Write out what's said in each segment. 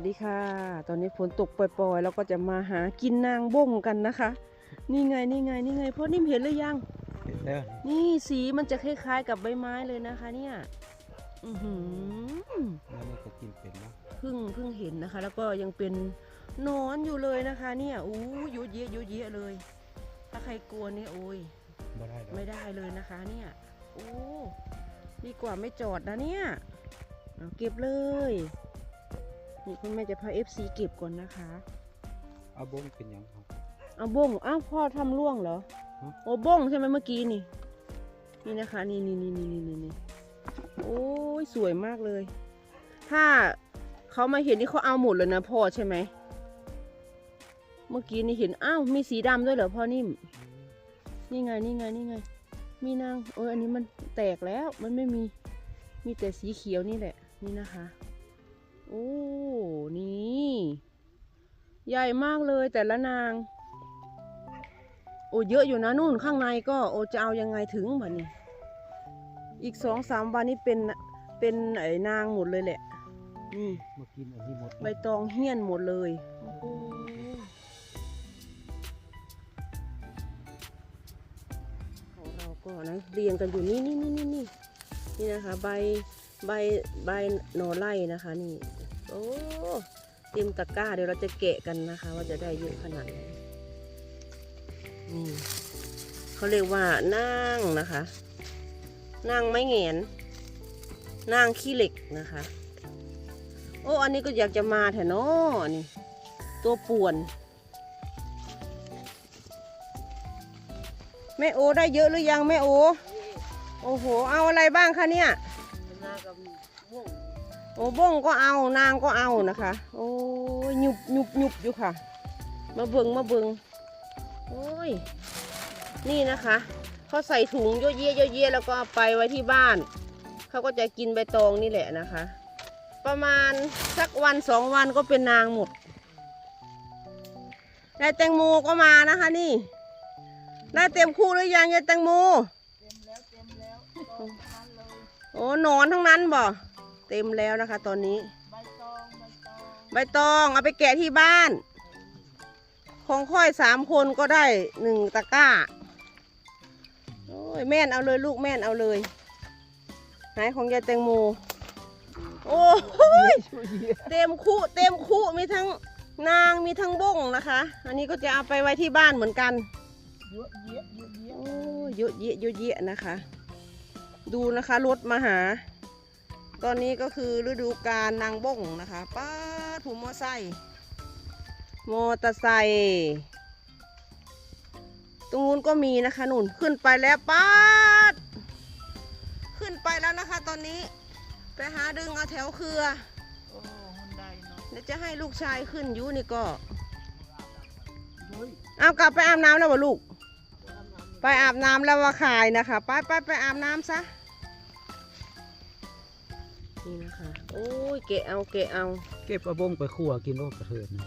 วัสดีค่ะ ตอนนี้ฝนตกปล่อยๆ แล้วก็จะมาหากินนางบ้งกันนะคะ นี่ไงนี่ไงนี่ไงพ่อนิ่มเห็นหรือยัง เห็นแล้วนี่สีมันจะคล้ายๆกับใบไม้เลยนะคะเนี่ย อือหือแล้วนี่ก็กินเป็นเนาะเพิ่งเพิ่งเห็นนะคะ แล้วก็ยังเป็นหนอนอยู่เลยนะคะเนี่ยอู้ยุเยะยุเยะเลย ถ้าใครกลัวเนี่ยโอ้ยไม่ได้หรอกไม่ได้เลยนะคะเนี่ยโอ้ดีกว่าไม่จอดนะเนี่ยเอาเก็บเลย นี่คุณแม่จะพา FC เก็บก่อนนะคะ เอาบ้งเป็นหยังครับ เอาบ้งอ้าวพ่อทำร่วงเหรอฮะโอ้บ้งใช่ไหมเมื่อกี้นี่ นี่นะคะ นี่นี่นี่นี่นี่นี่โอ้ยสวยมากเลย ถ้าเขามาเห็นนี่เขาเอาหมดเลยนะพ่อใช่ไหม เมื่อกี้นี่เห็น อ้าวมีสีดำด้วยเหรอพ่อนิ่ม นี่ไงนี่ไงนี่ไง มีนางเอออันนี้มันแตกแล้วมันไม่มี มีแต่สีเขียวนี่แหละ นี่นะคะ โอ้ นี่ ใหญ่มากเลยแต่ละนาง โอ้เยอะอยู่นะนู่นข้างในก็ โอ้จะเอายังไงถึงบัดนี้อีกสองสามวันนี้เป็นเป็นไอ้นางหมดเลยแหละ นี่มากินอันนี้หมดใบตองเฮี้ยนหมดเลยโอ้โหของเราก็นะเรียงกันอยู่นี่นี่นี่นี่นี่นี่นะคะ ใบใบใบหนอไล่นะคะนี่ โอ้เต็มตะกร้า เดี๋ยวเราจะแกะกันนะคะ ว่าจะได้เยอะขนาดไหนนี่เขาเรียกว่านั่งนะคะนั่งไม้เงียนนั่งขี้เหล็กนะคะ โอ้อันนี้ก็อยากจะมาแถเนาะอันนี่ ตัวป่วนแม่โอได้เยอะหรือยังแม่โอ โอ้โห เอาอะไรบ้างคะเนี่ย โอ้บ้งก็เอานางก็เอานะคะ โอ้ยหยุบหยุบหยุบอยู่ค่ะ มาเบิงมาเบิงโอ้ยนี่นะคะเขาใส่ถุงเยอะเยะเยอะเยะแล้วก็เอาไปไว้ที่บ้านเขาก็จะกินใบตองนี่แหละนะคะ ประมาณสักวันสองวันก็เป็นนางหมดยายแตงโมก็มานะคะนี่ได้เต็มคู่หรือยังยายแตงโมเต็มแล้วเต็มแล้วตองทั้งนั้นเลยโอ้หนอนทั้งนั้นบ่ เต็มแล้วนะคะ ตอนนี้ ใบตองใบตองใบตองเอาไปแกะที่บ้าน ของค่อยสามคนก็ได้หนึ่งตะกร้า โอ้ยแม่นเอาเลยลูกแม่นเอาเลยไหนของยายแตงโม โอ้ยเต็มคู่เต็มคู่มีทั้งนางมีทั้งบ้งนะคะ อันนี้ก็จะเอาไปไว้ที่บ้านเหมือนกันเยอะเยอะเยอะเยอะโอ้ยเยอะแยะเยอะแยะนะคะ ดูนะคะรถมาหา ตอนนี้ก็คือฤดูกาลนางบ้งนะคะป้าดผูมอไซค์มอเตอร์ไซค์ตรงนู้นก็มีนะคะนุ่นขึ้นไปแล้วป้าดขึ้นไปแล้วนะคะ ตอนนี้ไปหาดึงเอาแถวเครือโอ้ฮอนไดเนาะเดี๋ยวจะให้ลูกชายขึ้นยุนี่ก็เอากลับไปอาบน้ำแล้ววะลูก ไปอาบน้ำแล้วว่าขายนะคะ ไปไปไปอาบน้ำซะ นี่นะคะ โอ้ยเกะเอาเกะเอา เก็บเอาบ้งไปขั่วกินโลกกระเทินนะ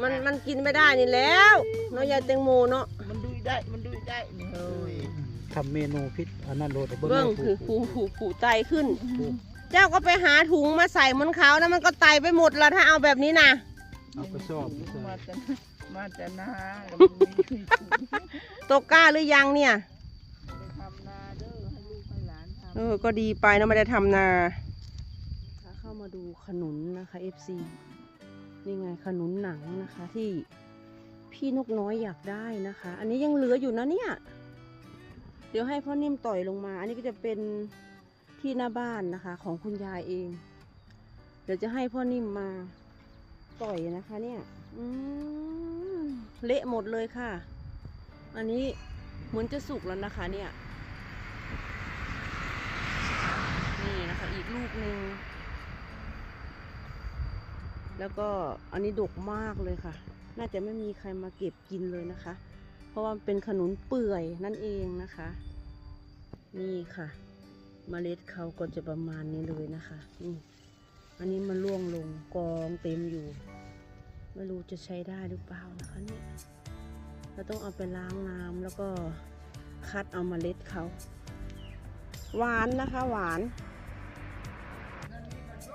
มันมันกินไม่ได้นี่แล้วเนาะยายแตงโมเนาะมันดูได้ มันดูได้นี่เฮ้ยทำเมนูพิษอันนั้นโรดเบิ้งคือผูผูผูไตขึ้น เจ้าก็ไปหาถุงมาใส่เหมือนเขานะมันก็ไตไปหมดแล้วถ้าเอาแบบนี้นะเอาไปซ่อมมาแต่มาแต่นาแล้วมันมีตกกล้าหรือยังเนี่ยไปทำนาเด้อให้ลูกให้หลานทำ เออ ก็ดีไปนะไม่ได้ทำนาเข้ามาดูขนุนนะคะ FC นี่ไงขนุนหนังนะคะที่พี่นกน้อยอยากได้นะคะ อันนี้ยังเหลืออยู่นะเนี่ย เดี๋ยวให้พ่อนิ่มต่อยลงมา อันนี้ก็จะเป็นที่หน้าบ้านนะคะ ของคุณยายเอง เดี๋ยวจะให้พ่อนิ่มมาต่อยนะคะเนี่ยเละหมดเลยค่ะ อันนี้เหมือนจะสุกแล้วนะคะเนี่ย นี่นะคะอีกลูกหนึ่ง แล้วก็อันนี้ดกมากเลยค่ะ น่าจะไม่มีใครมาเก็บกินเลยนะคะ เพราะว่าเป็นขนุนเปื่อยนั่นเองนะคะ นี่ค่ะเมล็ดเขาก็จะประมาณนี้เลยนะคะนี่อันนี้มันร่วงลงกองเต็มอยู่ ไม่รู้จะใช้ได้หรือเปล่านะคะเนี่ยเราต้องเอาไปล้างน้ำแล้วก็คัดเอาเมล็ดเขาหวานนะคะหวาน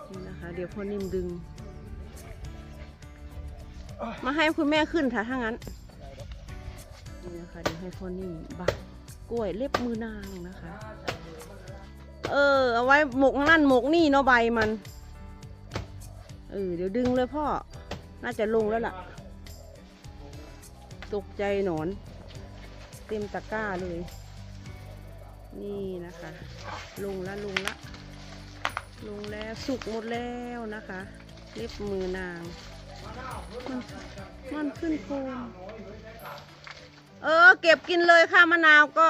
นี่นะคะ เดี๋ยวพ่อนิ่มดึง มาให้คุณแม่ขึ้นค่ะถ้างั้น นี่นะคะเดี๋ยวให้พ่อนิ่มบักกล้วยเล็บมือนางนะคะ เออ เอาไว้หมกนั่นหมกนี่เนาะใบมัน เออ เดี๋ยวดึงเลยพ่อ น่าจะลงแล้วล่ะ ตกใจหนอน เต็มตะกร้าเลย นี่นะคะ ลงละลงละลงแล้วสุกหมดแล้วนะคะ เล็บมือนาง มันมันขึ้นโคมเออ เก็บกินเลยค่ะมะนาวก็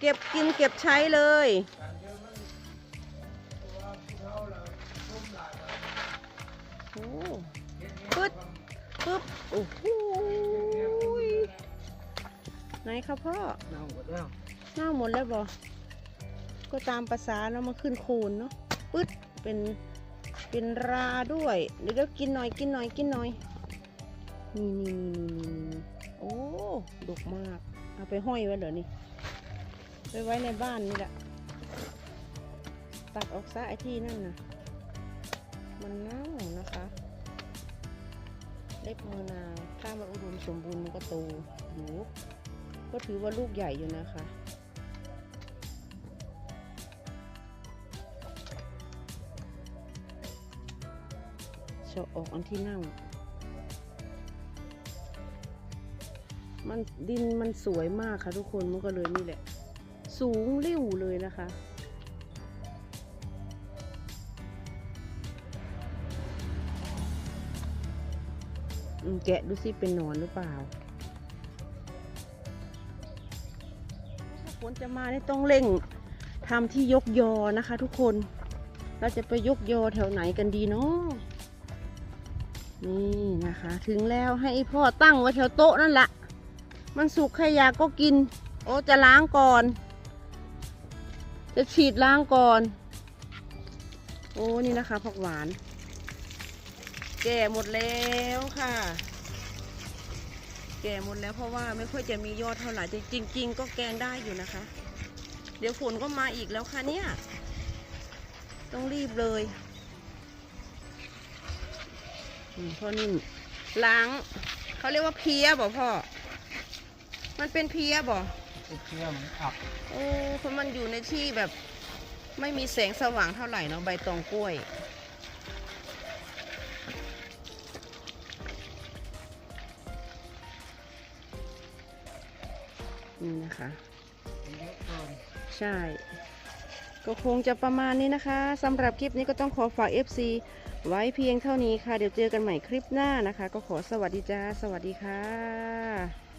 เก็บกินเก็บใช้เลย โอ้ปึ๊ดปึ๊บโอ้โหยไหนครับพ่อเน่าหมดแล้วหน้าหมดแล้วบอก็ตามภาษาเนาะมันขึ้นโคนเนาะปึ๊ดเป็น เป็นราด้วย เดี๋ยวกินหน่อยกินหน่อยกินหน่อยนี่นี่นี่นี่นี่นี่โอ้ดกมาก เอาไปห้อยไว้เดี๋ยวนี้ไปไว้ในบ้านนี่แหละ ตัดออกซะไอ้ที่นั่นนะมันเน่านะคะ เล็บมือนางถ้ามันอุดมสมบูรณ์มันก็โตอยู่ก็ถือว่าลูกใหญ่อยู่นะคะ เฉาะออกอันที่เน่า มันดินมันสวยมากค่ะทุกคนมันก็เลยนี่แหละ สูงเริ้วเลยนะคะแกะดูสิเป็นนอนหรือเปล่า ถ้าฝนจะมาเนี่ยต้องเร่งทำที่ยกยอนะคะทุกคน เราจะไปยกยอแถวไหนกันดีเนาะ นี่นะคะ ถึงแล้วให้พ่อตั้งไว้แถวโต๊ะนั่นละ มันสุกใครอยากก็กิน โอ้จะล้างก่อน จะฉีดล้างก่อน โอ้นี่นะคะผักหวาน แก่หมดแล้วค่ะ แก่หมดแล้วเพราะว่าไม่ค่อยจะมียอดเท่าไหร่แต่จริง ๆ ก็แกงได้อยู่นะคะ เดี๋ยวฝนก็มาอีกแล้วค่ะเนี่ย ต้องรีบเลย พ่อนิ่มล้างเขาเรียกว่าเพี้ยบ่พ่อ มันเป็นเพี้ยบ่ไอ้เชี่ยมันอับโอ้เพราะมันอยู่ในที่แบบไม่มีแสงสว่างเท่าไหร่เนาะใบตองกล้วยนี่นะคะเยอะเกินใช่ ก็คงจะประมาณนี้นะคะสำหรับคลิปนี้ก็ต้องขอฝาก FC ไว้เพียงเท่านี้ค่ะ เดี๋ยวเจอกันใหม่คลิปหน้านะคะ ก็ขอสวัสดีจ้า สวัสดีค่ะ